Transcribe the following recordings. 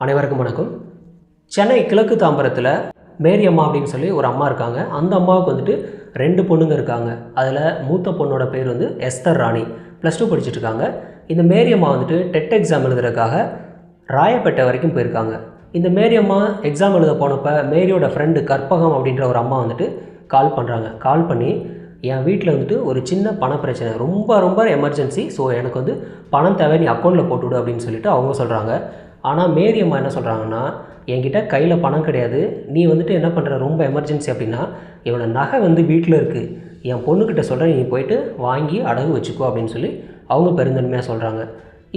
அனைவருக்கும் வணக்கம். சென்னை கிழக்கு தாம்பரத்தில் மேரி அம்மா அப்படின்னு சொல்லி ஒரு அம்மா இருக்காங்க. அந்த அம்மாவுக்கு வந்துட்டு ரெண்டு பொண்ணுங்க இருக்காங்க. அதில் மூத்த பொண்ணோட பேர் வந்து எஸ்தர் ராணி. ப்ளஸ் டூ படிச்சுட்டு இருக்காங்க. இந்த மேரி அம்மா வந்துட்டு டெட் எக்ஸாம் எழுதுறதுக்காக ராயப்பேட்டை வரைக்கும் போயிருக்காங்க. இந்த மேரி அம்மா எக்ஸாம் எழுத போனப்போ மேரியோட ஃப்ரெண்டு கற்பகம் அப்படின்ற ஒரு அம்மா வந்துட்டு கால் பண்ணுறாங்க கால் பண்ணி என் வீட்டில் வந்துட்டு ஒரு சின்ன பண பிரச்சனை ரொம்ப ரொம்ப எமர்ஜென்சி ஸோ எனக்கு வந்து பணம் தேவை. நீ அக்கௌண்ட்டில் போட்டுவிடு அப்படின்னு சொல்லிட்டு அவங்க சொல்கிறாங்க ஆனால் மேரி அம்மா என்ன சொல்கிறாங்கன்னா என்கிட்ட கையில் பணம் கிடையாது. நீ வந்துட்டு என்ன பண்ணுற ரொம்ப எமர்ஜென்சி அப்படின்னா இவனை நகை வந்து வீட்டில் இருக்குது என் பொண்ணுக்கிட்ட சொல்கிறேன் நீ போயிட்டு வாங்கி அடகு வச்சுக்கோ அப்படின்னு சொல்லி அவங்க பெருந்தன்மையாக சொல்கிறாங்க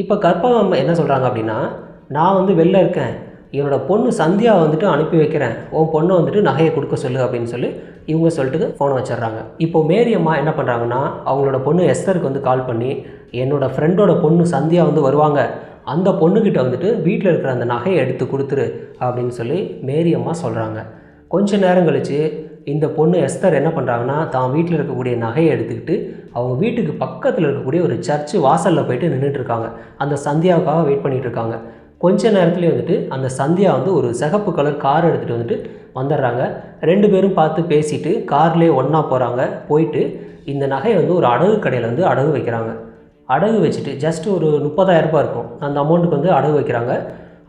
இப்போ கற்பகம் அம்மா என்ன சொல்கிறாங்க அப்படின்னா நான் வந்து வெளில இருக்கேன். என்னோடய பொண்ணு சந்தியா வந்துட்டு அனுப்பி வைக்கிறேன். உன் பொண்ணை வந்துட்டு நகையை கொடுக்க சொல்லு அப்படின்னு சொல்லி இவங்க சொல்லிட்டு ஃபோனை வச்சிடுறாங்க. இப்போ மேரி அம்மா என்ன பண்ணுறாங்கன்னா அவங்களோட பொண்ணு எஸ்தருக்கு வந்து கால் பண்ணி என்னோடய ஃப்ரெண்டோட பொண்ணு சந்தியா வந்து வருவாங்க. அந்த பொண்ணுக்கிட்ட வந்துட்டு வீட்டில் இருக்கிற அந்த நகையை எடுத்து கொடுத்துரு அப்படின்னு சொல்லி மேரியம்மா சொல்கிறாங்க கொஞ்ச நேரம் கழித்து இந்த பொண்ணு எஸ்தர் என்ன பண்ணுறாங்கன்னா தான் வீட்டில் இருக்கக்கூடிய நகையை எடுத்துக்கிட்டு அவங்க வீட்டுக்கு பக்கத்தில் இருக்கக்கூடிய ஒரு சர்ச்சு வாசலில் போயிட்டு நின்றுட்டு இருக்காங்க அந்த சந்தியாவுக்காக வெயிட் பண்ணிகிட்ருக்காங்க இருக்காங்க கொஞ்ச நேரத்துலேயே வந்துட்டு அந்த சந்தியா வந்து ஒரு சிகப்பு கலர் கார் எடுத்துகிட்டு வந்துட்டு வந்துடுறாங்க. ரெண்டு பேரும் பார்த்து பேசிட்டு கார்லேயே ஒன்றா போகிறாங்க போயிட்டு இந்த நகையை வந்து ஒரு அடகு கடையில் வந்து அடகு வைக்கிறாங்க. அடகு வச்சுட்டு ஜஸ்ட் ஒரு முப்பதாயிரம் ரூபாய் இருக்கும். அந்த அமௌண்ட்டுக்கு வந்து அடகு வைக்கிறாங்க.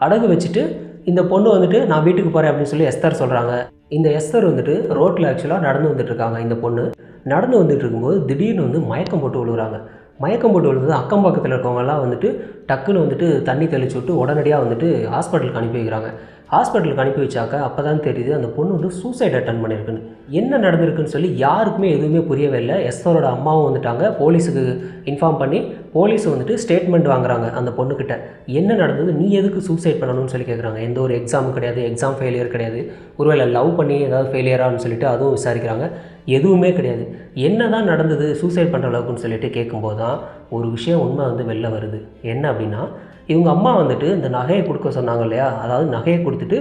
அடகு வச்சுட்டு இந்த பொண்ணு வந்துட்டு நான் வீட்டுக்கு போகிறேன் அப்படின்னு சொல்லி எஸ்தர் சொல்கிறாங்க இந்த எஸ்தர் வந்துட்டு ரோட்டில் ஆக்சுவலாக நடந்து வந்துட்டு இருக்காங்க இந்த பொண்ணு. நடந்து வந்துட்டு இருக்கும்போது திடீர்னு வந்து மயக்கம் போட்டு விழுகுறாங்க. மயக்கம் போட்டு விழுந்தது. அக்கம் பக்கத்தில் இருக்கவங்கலாம் வந்துட்டு டக்குன்னு வந்துட்டு தண்ணி தெளிச்சு விட்டு உடனடியாக வந்துட்டு ஹாஸ்பிட்டலுக்கு அனுப்பி வைக்கிறாங்க. ஹாஸ்பிட்டலுக்கு அனுப்பி வச்சாக்க அப்போ தான் தெரியுது அந்த பொண்ணு வந்து சூசைட் அட்டன் பண்ணியிருக்குன்னு என்ன நடந்திருக்குன்னு சொல்லி யாருக்குமே எதுவுமே புரியவே இல்லை. எஸ்வரோட அம்மாவும் வந்துட்டாங்க. போலீஸுக்கு இன்ஃபார்ம் பண்ணி போலீஸ் வந்துட்டு ஸ்டேட்மெண்ட் வாங்குறாங்க அந்த பொண்ணுக்கிட்ட என்ன நடந்தது? நீ எதுக்கு சூசைட் பண்ணணும்னு சொல்லி கேட்குறாங்க எந்த ஒரு எக்ஸாமும் கிடையாது. எக்ஸாம் ஃபெயிலியர் கிடையாது. ஒருவேளை லவ் பண்ணி ஏதாவது ஃபெயிலியரான்னு சொல்லிட்டு அதுவும் விசாரிக்கிறாங்க. எதுவுமே கிடையாது. என்ன தான் நடந்தது சூசைட் பண்ணுற அளவுக்குன்னு சொல்லிட்டு கேட்கும்போது தான் ஒரு விஷயம் உண்மை வந்து வெளில வருது. என்ன அப்படின்னா இவங்க அம்மா வந்துட்டு இந்த நகையை கொடுக்க சொன்னாங்க இல்லையா? அதாவது நகையை கொடுத்துட்டு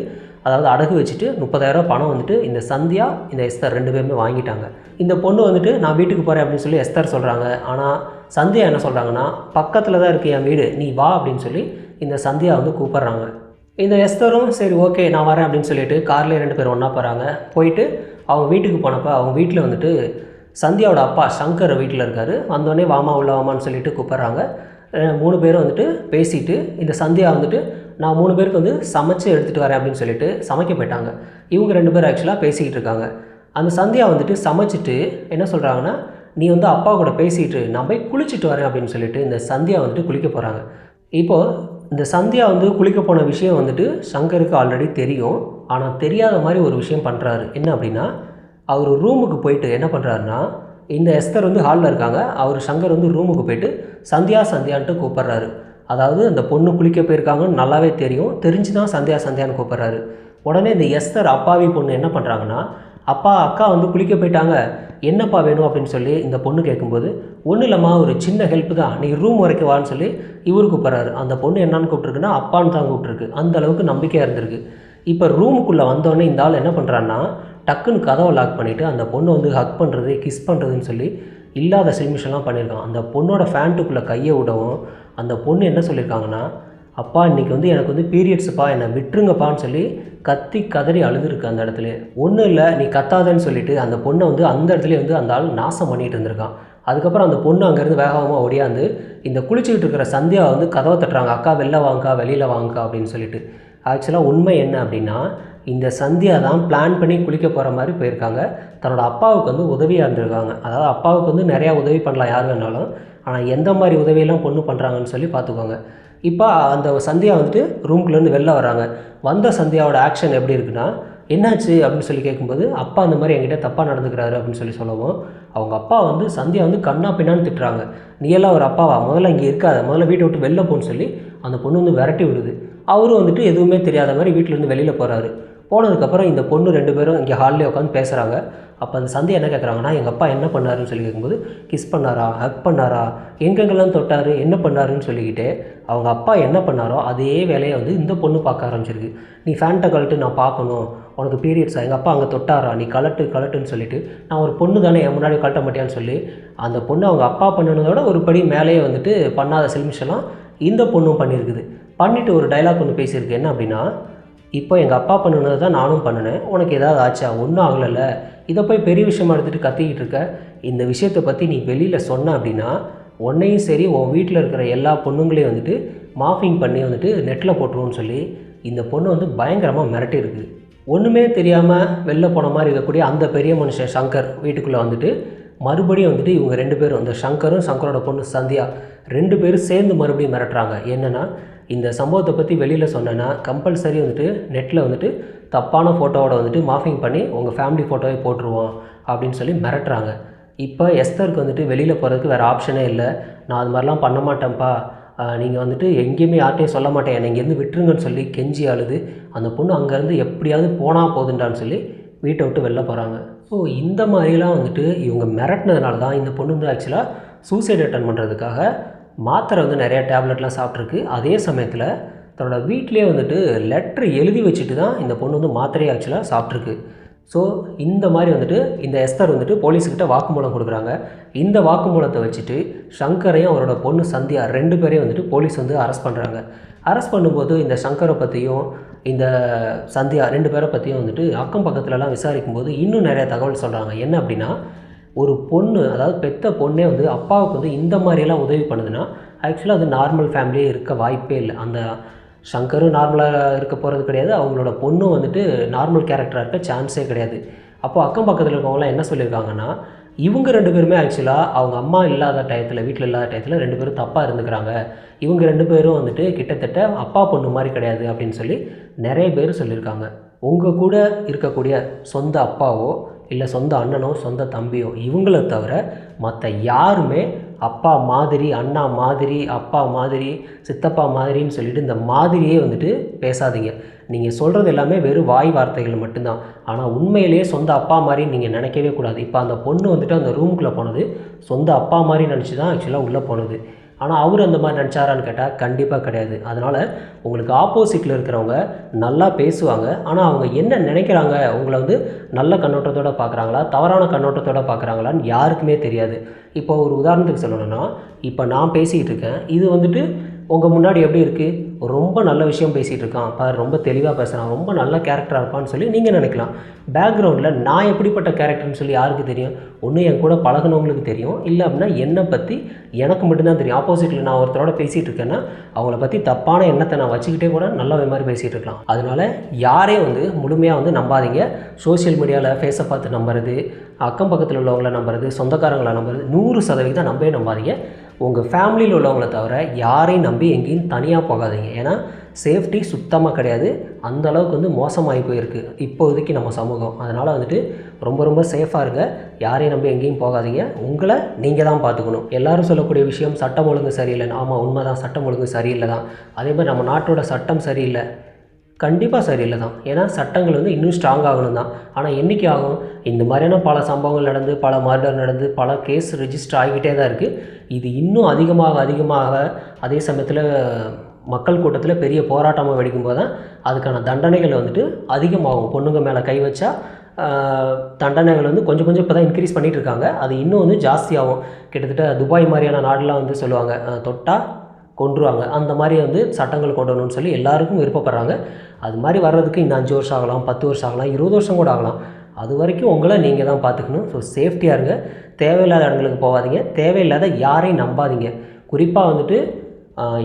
அதாவது அடகு வச்சுட்டு முப்பதாயிரம் பணம் வந்துட்டு இந்த சந்தியா இந்த எஸ்தர் ரெண்டு பேருமே வாங்கிட்டாங்க. இந்த பொண்ணு வந்துட்டு நான் வீட்டுக்கு போகிறேன் அப்படின்னு சொல்லி எஸ்தர் சொல்கிறாங்க ஆனால் சந்தியா என்ன சொல்கிறாங்கன்னா பக்கத்தில் தான் இருக்குது என் வீடு. நீ வா அப்படின்னு சொல்லி இந்த சந்தியா வந்து கூப்பிட்றாங்க. இந்த எஸ்தரும் சரி ஓகே நான் வரேன் அப்படின்னு சொல்லிட்டு கார்லேயே ரெண்டு பேரும் ஒன்றா போகிறாங்க போயிட்டு அவங்க வீட்டுக்கு போனப்போ அவங்க வீட்டில் வந்துட்டு சந்தியாவோட அப்பா சங்கர் வீட்டில் இருக்கார். வந்தோடனே வாமா உள்ள வாமான்னு சொல்லிட்டு கூப்பிட்றாங்க. மூணு பேரும் வந்துட்டு பேசிட்டு இந்த சந்தியா வந்துட்டு நான் மூணு பேருக்கு வந்து சமைச்சு எடுத்துகிட்டு வரேன் அப்படின்னு சொல்லிட்டு சமைக்க போயிட்டாங்க. இவங்க ரெண்டு பேரும் ஆக்சுவலாக பேசிக்கிட்டு இருக்காங்க. அந்த சந்தியா வந்துட்டு சமைச்சிட்டு என்ன சொல்கிறாங்கன்னா நீ வந்து அப்பா கூட பேசிட்டு நான் போய் குளிச்சுட்டு வரேன் அப்படின்னு சொல்லிட்டு இந்த சந்தியா வந்துட்டு குளிக்க போகிறாங்க இப்போது இந்த சந்தியா வந்து குளிக்க போன விஷயம் வந்துட்டு சங்கருக்கு ஆல்ரெடி தெரியும். ஆனால் தெரியாத மாதிரி ஒரு விஷயம் பண்ணுறாரு என்ன அப்படின்னா அவர் ரூமுக்கு போயிட்டு என்ன பண்ணுறாருன்னா இந்த எஸ்தர் வந்து ஹாலில் இருக்காங்க. அவர் சங்கர் வந்து ரூமுக்கு போயிட்டு சந்தியா சந்தியான்ட்டு கூப்பிட்றாரு. அதாவது அந்த பொண்ணு குளிக்க போயிருக்காங்கன்னு நல்லாவே தெரியும். தெரிஞ்சு தான் சந்தியா சந்தியான்னு கூப்பிட்றாரு. உடனே இந்த எஸ்தர் அப்பாவி பொண்ணு என்ன பண்ணுறாங்கன்னா அப்பா அக்கா வந்து குளிக்க போயிட்டாங்க. என்னப்பா வேணும் அப்படின்னு சொல்லி இந்த பொண்ணு கேட்கும்போது ஒன்றும் இல்லைம்மா ஒரு சின்ன ஹெல்ப் தான். நீ ரூம் வரைக்கும் வான்னு சொல்லி இவரு கூப்பிட்றாரு. அந்த பொண்ணு என்னான்னு கூப்பிட்ருக்குன்னா அப்பான்னு தான் கூப்பிட்ருக்கு அந்த அளவுக்கு நம்பிக்கையாக இருந்திருக்கு. இப்போ ரூமுக்குள்ளே வந்தோடனே இந்த ஆள் என்ன பண்ணுறான்னா டக்குன்னு கதவை லாக் பண்ணிவிட்டு அந்த பொண்ணை வந்து ஹக் பண்ணுறது கிஸ் பண்ணுறதுன்னு சொல்லி இல்லாத சில்மிஷன்லாம் பண்ணியிருக்கான். அந்த பொண்ணோட ஃபேண்ட்டுக்குள்ளே கையை விடவும் அந்த பொண்ணு என்ன சொல்லியிருக்காங்கன்னா அப்பா இன்றைக்கி வந்து எனக்கு வந்து பீரியட்ஸுப்பா என்னை விட்டுருங்கப்பான்னு சொல்லி கத்தி கதறி அழுதுருக்கு அந்த இடத்துல. ஒன்றும் இல்லை நீ கத்தாதன்னு சொல்லிட்டு அந்த பொண்ணை வந்து அந்த இடத்துல வந்து அந்த ஆள் நாசம் பண்ணிட்டு இருந்திருக்கான். அதுக்கப்புறம் அந்த பொண்ணு அங்கேருந்து வேகமாக ஓடியாந்து இந்த குளிச்சுக்கிட்டு இருக்கிற சந்தியா வந்து கதவை தட்டுறாங்க. அக்கா வெளில வாங்கக்கா வெளியில் வாங்கக்கா அப்படின்னு சொல்லிட்டு. ஆக்சுவலாக உண்மை என்ன அப்படின்னா இந்த சந்தியா தான் பிளான் பண்ணி குளிக்க போகிற மாதிரி போயிருக்காங்க. தன்னோட அப்பாவுக்கு வந்து உதவியாக இருந்திருக்காங்க. அதாவது அப்பாவுக்கு வந்து நிறையா உதவி பண்ணலாம் யார் வேணாலும். ஆனால் எந்த மாதிரி உதவியெல்லாம் பொண்ணு பண்ணுறாங்கன்னு சொல்லி பார்த்துக்கோங்க. இப்போ அந்த சந்தியா வந்துட்டு ரூம்குள்ளேருந்து வெளில வராங்க. வந்த சந்தியாவோட ஆக்ஷன் எப்படி இருக்குன்னா என்னாச்சு? அப்படின்னு சொல்லி கேட்கும்போது அப்பா அந்த மாதிரி என்கிட்ட தப்பாக நடந்துக்கிறாரு அப்படின்னு சொல்லி சொல்லவும் அவங்க அப்பா வந்து சந்தியா வந்து கண்ணா பின்னான்னு திட்டுறாங்க. நீ எல்லாம் ஒரு அப்பாவா? முதல்ல இங்கே இருக்காத. முதல்ல வீட்டை விட்டு வெளில போன்னு சொல்லி அந்த பொண்ணு வந்து விரட்டி விடுது. அவரும் வந்துட்டு எதுவுமே தெரியாத மாதிரி வீட்டிலேருந்து வெளியில் போகிறாரு போனதுக்கப்புறம் இந்த பொண்ணு ரெண்டு பேரும் இங்கே ஹாலில் உட்காந்து பேசுகிறாங்க அப்போ அந்த சந்தை என்ன கேட்குறாங்கன்னா எங்கள் அப்பா என்ன பண்ணாருன்னு சொல்லி கேட்கும்போது கிஸ் பண்ணாரா? ஹக் பண்ணாரா? எங்கெங்கெல்லாம் தொட்டார்? என்ன பண்ணாருன்னு சொல்லிக்கிட்டு அவங்க அப்பா என்ன பண்ணாரோ அதே வேலையை வந்து இந்த பொண்ணு பார்க்க ஆரம்பிச்சிருக்கு. நீ ஃபேண்ட்டை கழட்டு நான் பார்க்கணும். உனக்கு பீரியட்ஸா எங்கள் அப்பா அங்கே தொட்டாரா? நீ கலட்டு கலட்டுன்னு சொல்லிட்டு நான் ஒரு பொண்ணு தானே? என் முன்னாடி கழட்ட மாட்டேன்னு சொல்லி அந்த பொண்ணு அவங்க அப்பா பண்ணினதோட ஒரு படி மேலேயே வந்துட்டு பண்ணாத செல்மிஷெல்லாம் இந்த பொண்ணும் பண்ணியிருக்குது பண்ணிவிட்டு ஒரு டைலாக் ஒன்று பேசியிருக்கு. என்ன அப்படின்னா இப்போ எங்கள் அப்பா பண்ணுனது தான் நானும் பண்ணினேன். உனக்கு ஏதாவது ஆச்சா? ஒன்றும் ஆகலைல்ல. இதை போய் பெரிய விஷயமா எடுத்துகிட்டு கத்திக்கிட்டு இருக்க. இந்த விஷயத்தை பற்றி நீ வெளியில் சொன்ன அப்படின்னா உன்னையும் சரி உன் வீட்டில் இருக்கிற எல்லா பொண்ணுங்களையும் வந்துட்டு மாஃபிங் பண்ணி வந்துட்டு நெட்டில் போட்டுருவோன்னு சொல்லி இந்த பொண்ணு வந்து பயங்கரமாக மிரட்டியிருக்கு ஒன்றுமே தெரியாமல் வெளில போன மாதிரி இருக்கக்கூடிய அந்த பெரிய மனுஷன் சங்கர் வீட்டுக்குள்ளே வந்துட்டு மறுபடியும் வந்துட்டு இவங்க ரெண்டு பேரும் அந்த சங்கரும் சங்கரோட பொண்ணு சந்தியா ரெண்டு பேரும் சேர்ந்து மறுபடியும் மிரட்டுறாங்க. என்னென்னா இந்த சம்பவத்தை பற்றி வெளியில் சொன்னேன்னா கம்பல்சரி வந்துட்டு நெட்டில் வந்துட்டு தப்பான ஃபோட்டோவோட வந்துட்டு மாஃபிங் பண்ணி உங்கள் ஃபேமிலி ஃபோட்டோவை போட்டுருவோம் அப்படின்னு சொல்லி மிரட்டுறாங்க. இப்போ எஸ்தருக்கு வந்துட்டு வெளியில் போகிறதுக்கு வேறு ஆப்ஷனே இல்லை. நான் அது மாதிரிலாம் பண்ண மாட்டேன்ப்பா. நீங்கள் வந்துட்டு எங்கேயுமே யார்ட்டையும் சொல்ல மாட்டேன். என்னை இங்கேருந்து விட்டுருங்கன்னு சொல்லி கெஞ்சி அழுது. அந்த பொண்ணு அங்கேருந்து எப்படியாவது போனால் போதுண்டான்னு சொல்லி வீட்டை விட்டு வெளில போகிறாங்க ஸோ இந்த மாதிரிலாம் வந்துட்டு இவங்க மிரட்டினதுனால தான் இந்த பொண்ணு வந்து ஆக்சுவலாக சூசைட் அட்டன் பண்ணுறதுக்காக மாத்திரை வந்து நிறையா டேப்லெட்லாம் சாப்பிட்ருக்கு. அதே சமயத்தில் தன்னோட வீட்டிலே வந்துட்டு லெட்ரு எழுதி வச்சுட்டு தான் இந்த பொண்ணு வந்து மாத்திரையை ஆக்சுவலாக சாப்பிட்ருக்கு. ஸோ இந்த மாதிரி வந்துட்டு இந்த எஸ்தர் வந்துட்டு போலீஸுக்கிட்ட வாக்குமூலம் கொடுக்குறாங்க. இந்த வாக்குமூலத்தை வச்சுட்டு சங்கரையும் அவரோட பொண்ணு சந்தியா ரெண்டு பேரையும் வந்துட்டு போலீஸ் வந்து அரெஸ்ட் பண்ணுறாங்க அரெஸ்ட் பண்ணும்போது இந்த சங்கரை பற்றியும் இந்த சந்தியா ரெண்டு பேரை பற்றியும் வந்துட்டு அக்கம் பக்கத்துலலாம் விசாரிக்கும் போது இன்னும் நிறைய தகவல் சொல்கிறாங்க என்ன அப்படின்னா ஒரு பொண்ணு அதாவது பெத்த பொண்ணே வந்து அப்பாவுக்கு வந்து இந்த மாதிரியெல்லாம் உதவி பண்ணுதுன்னா ஆக்சுவலாக அது நார்மல் ஃபேமிலியே இருக்க வாய்ப்பே இல்லை. அந்த சங்கரும் நார்மலாக இருக்க போகிறது கிடையாது. அவங்களோட பொண்ணும் வந்துட்டு நார்மல் கேரக்டராக இருக்க சான்ஸே கிடையாது. அப்போது அக்கம் பக்கத்தில் இருக்கவங்களாம் என்ன சொல்லியிருக்காங்கன்னா இவங்க ரெண்டு பேருமே ஆக்சுவலாக அவங்க அம்மா இல்லாத டயத்தில் வீட்டில் இல்லாத டயத்தில் ரெண்டு பேரும் தப்பாக இருந்துக்கிறாங்க. இவங்க ரெண்டு பேரும் வந்துட்டு கிட்டத்தட்ட அப்பா பொண்ணு மாதிரி கிடையாது அப்படின்னு சொல்லி நிறைய பேர் சொல்லியிருக்காங்க. உங்கள் கூட இருக்கக்கூடிய சொந்த அப்பாவோ இல்லை சொந்த அண்ணனோ சொந்த தம்பியோ இவங்கள தவிர மற்ற யாருமே அப்பா மாதிரி அண்ணா மாதிரி அப்பா மாதிரி சித்தப்பா மாதிரின்னு சொல்லிட்டு இந்த மாதிரியே வந்துட்டு பேசாதீங்க. நீங்கள் சொல்கிறது எல்லாமே வெறும் வாய் வார்த்தைகள் மட்டும்தான். ஆனால் உண்மையிலேயே சொந்த அப்பா மாதிரி நீங்கள் நினைக்கவே கூடாது. இப்போ அந்த பொண்ணு வந்துட்டு அந்த ரூமுக்குள்ளே போனது சொந்த அப்பா மாதிரி நினச்சி தான் ஆக்சுவலாக உள்ளே போனது. ஆனால் அவர் அந்த மாதிரி நினச்சாரான்னு கேட்டால் கண்டிப்பாக கிடையாது. அதனால் உங்களுக்கு ஆப்போசிட்டில் இருக்கிறவங்க நல்லா பேசுவாங்க. ஆனால் அவங்க என்ன நினைக்கிறாங்க உங்களை வந்து நல்ல கண்ணோட்டத்தோடு பார்க்குறாங்களா தவறான கண்ணோட்டத்தோட பார்க்குறாங்களான்னு யாருக்குமே தெரியாது. இப்போ ஒரு உதாரணத்துக்கு சொல்லணும்னா இப்போ நான் பேசிகிட்டு இருக்கேன். இது வந்துட்டு உங்கள் முன்னாடி எப்படி இருக்குது ரொம்ப நல்ல விஷயம் பேசிகிட்டு இருக்கான் பார் ரொம்ப தெளிவாக பேசுகிறான் ரொம்ப நல்ல கேரக்டராக இருப்பான்னு சொல்லி நீங்கள் நினைக்கலாம். பேக்ரவுண்டில் நான் எப்படிப்பட்ட கேரக்டர்னு சொல்லி யாருக்கு தெரியும்? ஒன்று என் கூட பழகுனவங்களுக்கு தெரியும். இல்லை அப்படின்னா என்னை பற்றி எனக்கு மட்டும்தான் தெரியும். ஆப்போசிட்டில் நான் ஒருத்தரோட பேசிகிட்டு இருக்கேன்னா அவங்கள பற்றி தப்பான எண்ணத்தை நான் வச்சுக்கிட்டே கூட நல்ல மாதிரி பேசிகிட்டு இருக்கலாம் அதனால் யாரையும் வந்து முழுமையாக வந்து நம்பாதீங்க. சோஷியல் மீடியாவில் ஃபேஸை பார்த்து நம்புறது அக்கம் பக்கத்தில் உள்ளவங்கள நம்புறது சொந்தக்காரங்களை நம்புறது நூறு சதவீதம் நம்பவே நம்பாதீங்க. உங்கள் ஃபேமிலியில் உள்ளவங்களை தவிர யாரையும் நம்பி எங்கேயும் தனியாக போகாதீங்க. ஏன்னா சேஃப்டி சுத்தமாக கிடையாது. அந்த அளவுக்கு வந்து மோசமாகி போயிருக்கு இப்போதைக்கு நம்ம சமூகம். அதனால் வந்துட்டு ரொம்ப ரொம்ப சேஃபாக இருங்க. யாரையும் நம்பி எங்கேயும் போகாதீங்க. உங்களை நீங்கள் தான் பார்த்துக்கணும். எல்லோரும் சொல்லக்கூடிய விஷயம் சட்டம் ஒழுங்கு சரியில்லைன்னு. ஆமாம் உண்மை தான் சட்டம் ஒழுங்கு சரியில்லை தான் அதே மாதிரி நம்ம நாட்டோட சட்டம் சரியில்லை. கண்டிப்பாக சரியில்லை தான் ஏன்னா சட்டங்கள் வந்து இன்னும் ஸ்ட்ராங் ஆகணும் தான் ஆனால் என்றைக்கு ஆகும்? இந்த மாதிரியான பல சம்பவங்கள் நடந்து பல மர்டர் நடந்து பல கேஸ் ரிஜிஸ்டர் ஆகிக்கிட்டே தான் இருக்குது இது இன்னும் அதிகமாக அதிகமாக அதே சமயத்தில் மக்கள் கூட்டத்தில் பெரிய போராட்டமாக வெடிக்கும்போது தான் அதுக்கான தண்டனைகள் வந்துட்டு அதிகமாகும். பொண்ணுங்க மேலே கை வச்சா தண்டனைகள் வந்து கொஞ்சம் கொஞ்சம் இப்போ தான் இன்க்ரீஸ் பண்ணிகிட்டு இருக்காங்க. அது இன்னும் வந்து ஜாஸ்தியாகும். கிட்டத்தட்ட துபாய் மாதிரியான நாடுலாம் வந்து சொல்லுவாங்க. தொட்டால் கொன்றுவாங்க. அந்த மாதிரி வந்து சட்டங்கள் கொண்டு வரணும்னு சொல்லி எல்லாருக்கும் விருப்பப்படுறாங்க. அது மாதிரி வர்றதுக்கு இன்னும் அஞ்சு வருஷம் ஆகலாம் பத்து வருஷம் ஆகலாம் இருபது வருஷம் கூட ஆகலாம். அது வரைக்கும் உங்களை நீங்கள் தான் பார்த்துக்கணும். ஸோ சேஃப்டியாக இருங்க. தேவையில்லாத இடங்களுக்கு போகாதீங்க. தேவையில்லாத யாரையும் நம்பாதீங்க. குறிப்பாக வந்துட்டு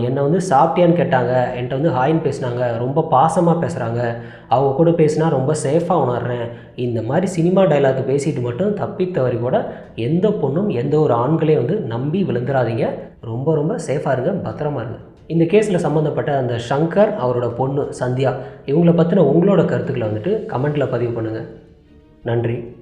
என்னை வந்து சாப்பிட்டியான்னு கேட்டாங்க. என்கிட்ட வந்து ஹாயின்னு பேசுனாங்க. ரொம்ப பாசமாக பேசுகிறாங்க அவங்க கூட பேசினா ரொம்ப சேஃபாக உணர்றேன். இந்த மாதிரி சினிமா டைலாக் பேசிட்டு மட்டும் தப்பித்தவரி கூட எந்த பொண்ணும் எந்த ஒரு ஆண்களையும் வந்து நம்பி விழுந்துடாதீங்க ரொம்ப ரொம்ப சேஃபாக இருங்க. பத்திரமா இருங்க. இந்த கேஸில் சம்மந்தப்பட்ட அந்த ஷங்கர் அவரோட பொண்ணு சந்தியா இவங்கள பற்றின உங்களோட கருத்துக்களை வந்துட்டு கமெண்ட்டில் பதிவு பண்ணுங்கள் நன்றி.